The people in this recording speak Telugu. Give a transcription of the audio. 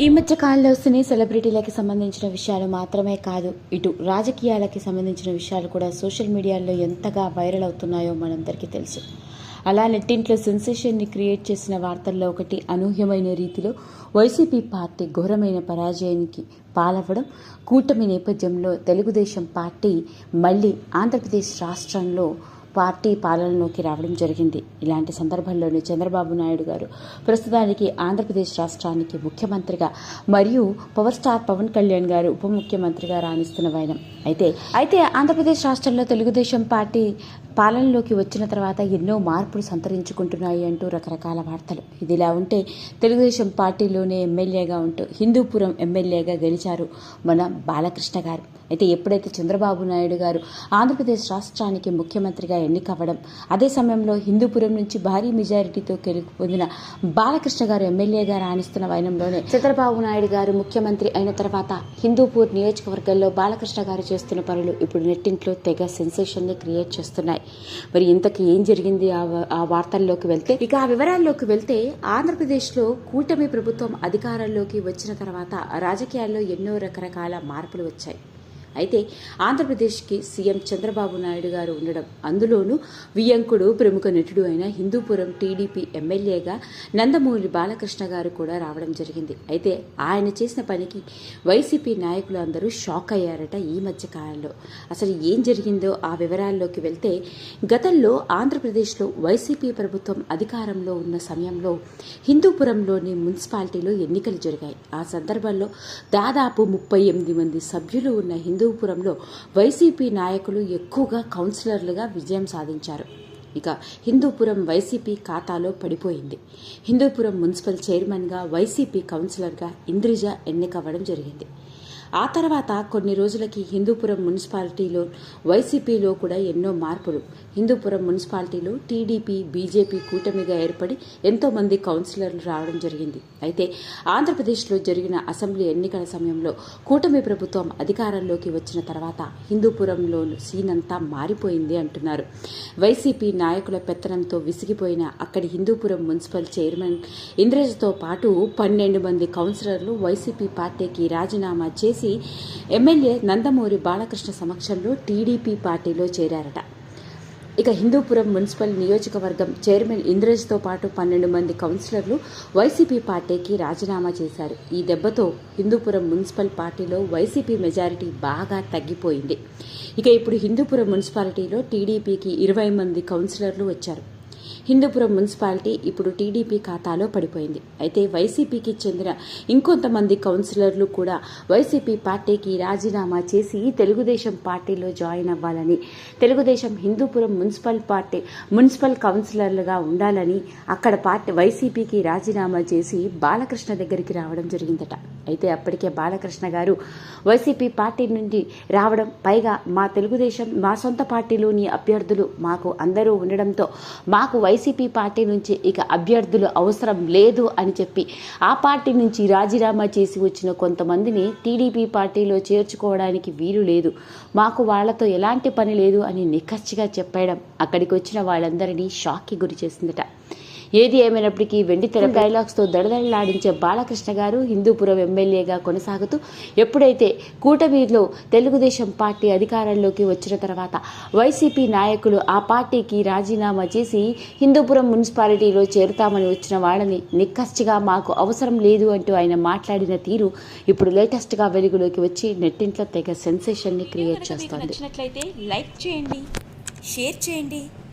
ఈ మధ్య కాలంలో సినీ సెలబ్రిటీలకి సంబంధించిన విషయాలు మాత్రమే కాదు ఇటు రాజకీయాలకి సంబంధించిన విషయాలు కూడా సోషల్ మీడియాలో ఎంతగా వైరల్ అవుతున్నాయో మనందరికీ తెలుసు. అలా నెట్టింట్లో సెన్సేషన్ని క్రియేట్ చేసిన వార్తల్లో ఒకటి అనూహ్యమైన రీతిలో వైసీపీ పార్టీ ఘోరమైన పరాజయానికి పాలవ్వడం కూటమి నేపథ్యంలో తెలుగుదేశం పార్టీ మళ్ళీ ఆంధ్రప్రదేశ్ రాష్ట్రంలో పార్టీ పాలనలోకి రావడం జరిగింది. ఇలాంటి సందర్భంలోనే చంద్రబాబు నాయుడు గారు ప్రస్తుతానికి ఆంధ్రప్రదేశ్ రాష్ట్రానికి ముఖ్యమంత్రిగా మరియు పవర్ స్టార్ పవన్ కళ్యాణ్ గారు ఉప ముఖ్యమంత్రిగా రాణిస్తున్న వైనం. అయితే అయితే ఆంధ్రప్రదేశ్ రాష్ట్రంలో తెలుగుదేశం పార్టీ పాలనలోకి వచ్చిన తర్వాత ఎన్నో మార్పులు సంతరించుకుంటున్నాయి అంటూ రకరకాల వార్తలు. ఇదిలా ఉంటే తెలుగుదేశం పార్టీలోనే ఎమ్మెల్యేగా ఉంటూ హిందూపురం ఎమ్మెల్యేగా గెలిచారు మన బాలకృష్ణ గారు. అయితే ఎప్పుడైతే చంద్రబాబు నాయుడు గారు ఆంధ్రప్రదేశ్ రాష్ట్రానికి ముఖ్యమంత్రిగా ఎన్నికవ్వడం అదే సమయంలో హిందూపురం నుంచి భారీ మెజారిటీతో గెలుపు పొందిన బాలకృష్ణ గారు ఎమ్మెల్యేగా రాణిస్తున్న వైనంలోనే చంద్రబాబు నాయుడు గారు ముఖ్యమంత్రి అయిన తర్వాత హిందూపూర్ నియోజకవర్గంలో బాలకృష్ణ గారు చేస్తున్న పనులు ఇప్పుడు నెట్టింట్లో తెగ సెన్సేషన్ని క్రియేట్ చేస్తున్నాయి. మరి ఇంతకీ ఏం జరిగింది ఆ ఆ వార్తల్లోకి వెళ్తే? ఇక ఆ వివరాల్లోకి వెళ్తే ఆంధ్రప్రదేశ్లో కూటమి ప్రభుత్వం అధికారంలోకి వచ్చిన తర్వాత రాజకీయాల్లో ఎన్నో రకరకాల మార్పులు వచ్చాయి. అయితే ఆంధ్రప్రదేశ్కి సీఎం చంద్రబాబు నాయుడు గారు ఉండడం అందులోనూ వియంకుడు ప్రముఖ నటుడు అయిన హిందూపురం టీడీపీ ఎమ్మెల్యేగా నందమూరి బాలకృష్ణ గారు కూడా రావడం జరిగింది. అయితే ఆయన చేసిన పనికి వైసీపీ నాయకులు అందరూ షాక్ అయ్యారట ఈ మధ్య కాలంలో. అసలు ఏం జరిగిందో ఆ వివరాల్లోకి వెళ్తే గతంలో ఆంధ్రప్రదేశ్లో వైసీపీ ప్రభుత్వం అధికారంలో ఉన్న సమయంలో హిందూపురంలోని మున్సిపాలిటీలో ఎన్నికలు జరిగాయి. ఆ సందర్భంలో దాదాపు ముప్పై ఎనిమిది మంది సభ్యులు ఉన్న హిందూ హిందూపురంలో వైసీపీ నాయకులు ఎక్కువగా కౌన్సిలర్లుగా విజయం సాధించారు. ఇక హిందూపురం వైసీపీ ఖాతాలో పడిపోయింది. హిందూపురం మున్సిపల్ చైర్మన్గా వైసీపీ కౌన్సిలర్గా ఇంద్రిజ ఎన్నికవ్వడం జరిగింది. ఆ తర్వాత కొన్ని రోజులకి హిందూపురం మున్సిపాలిటీలో వైసీపీలో కూడా ఎన్నో మార్పులు. హిందూపురం మున్సిపాలిటీలో టీడీపీ బీజేపీ కూటమిగా ఏర్పడి ఎంతో మంది కౌన్సిలర్లు రావడం జరిగింది. అయితే ఆంధ్రప్రదేశ్లో జరిగిన అసెంబ్లీ ఎన్నికల సమయంలో కూటమి ప్రభుత్వం అధికారంలోకి వచ్చిన తర్వాత హిందూపురంలో సీన్ అంతా మారిపోయింది అంటున్నారు. వైసీపీ నాయకుల పెత్తనంతో విసిగిపోయిన అక్కడి హిందూపురం మున్సిపల్ చైర్మన్ ఇంద్రజతో పాటు పన్నెండు మంది కౌన్సిలర్లు వైసీపీ పార్టీకి రాజీనామా చేసి ఎమ్మెల్యే నందమూరి బాలకృష్ణ సమక్షంలో టీడీపీ పార్టీలో చేరారట. ఇక హిందూపురం మున్సిపల్ నియోజకవర్గం చైర్మన్ ఇంద్రజ్తో పాటు పన్నెండు మంది కౌన్సిలర్లు వైసీపీ పార్టీకి రాజీనామా చేశారు. ఈ దెబ్బతో హిందూపురం మున్సిపల్ పార్టీలో వైసీపీ మెజారిటీ బాగా తగ్గిపోయింది. ఇక ఇప్పుడు హిందూపురం మున్సిపాలిటీలో టీడీపీకి ఇరవై మంది కౌన్సిలర్లు వచ్చారు. హిందూపురం మున్సిపాలిటీ ఇప్పుడు టీడీపీ ఖాతాలో పడిపోయింది. అయితే వైసీపీకి చెందిన ఇంకొంతమంది కౌన్సిలర్లు కూడా వైసీపీ పార్టీకి రాజీనామా చేసి తెలుగుదేశం పార్టీలో జాయిన్ అవ్వాలని Telugu Desam Hindupuram municipal party municipal కౌన్సిలర్లుగా ఉండాలని అక్కడ పార్టీ వైసీపీకి రాజీనామా చేసి బాలకృష్ణ దగ్గరికి రావడం జరిగిందట. అయితే అప్పటికే బాలకృష్ణ గారు వైసీపీ పార్టీ నుండి రావడం పైగా మా తెలుగుదేశం మా సొంత పార్టీలోని అభ్యర్థులు మాకు అందరూ ఉండడంతో మాకు వైసీపీ పార్టీ నుంచి ఇక అభ్యర్థులు అవసరం లేదు అని చెప్పి ఆ పార్టీ నుంచి రాజీనామా చేసి వచ్చిన కొంతమందిని టీడీపీ పార్టీలో చేర్చుకోవడానికి వీలు లేదు. మాకు వాళ్ళతో ఎలాంటి పని లేదు అని నిఖచ్చిగా చెప్పడం అక్కడికి వచ్చిన వాళ్ళందరినీ షాక్కి గురి చేసిందట. ఏది ఏమైనప్పటికీ వెండి తెర డైలాగ్స్తో దడదడలాడించే బాలకృష్ణ గారు హిందూపురం ఎమ్మెల్యేగా కొనసాగుతూ ఎప్పుడైతే కూటమిలో తెలుగుదేశం పార్టీ అధికారంలోకి వచ్చిన తర్వాత వైసీపీ నాయకులు ఆ పార్టీకి రాజీనామా చేసి హిందూపురం మున్సిపాలిటీలో చేరుతామని వచ్చిన వాళ్ళని నిక్కచ్చిగా మాకు అవసరం లేదు అంటూ ఆయన మాట్లాడిన తీరు ఇప్పుడు లేటెస్ట్గా వెలుగులోకి వచ్చి నెట్టింట్లో తెగ సెన్సేషన్ని క్రియేట్ చేస్తోంది. నచ్చినట్లయితే లైక్ చేయండి షేర్ చేయండి.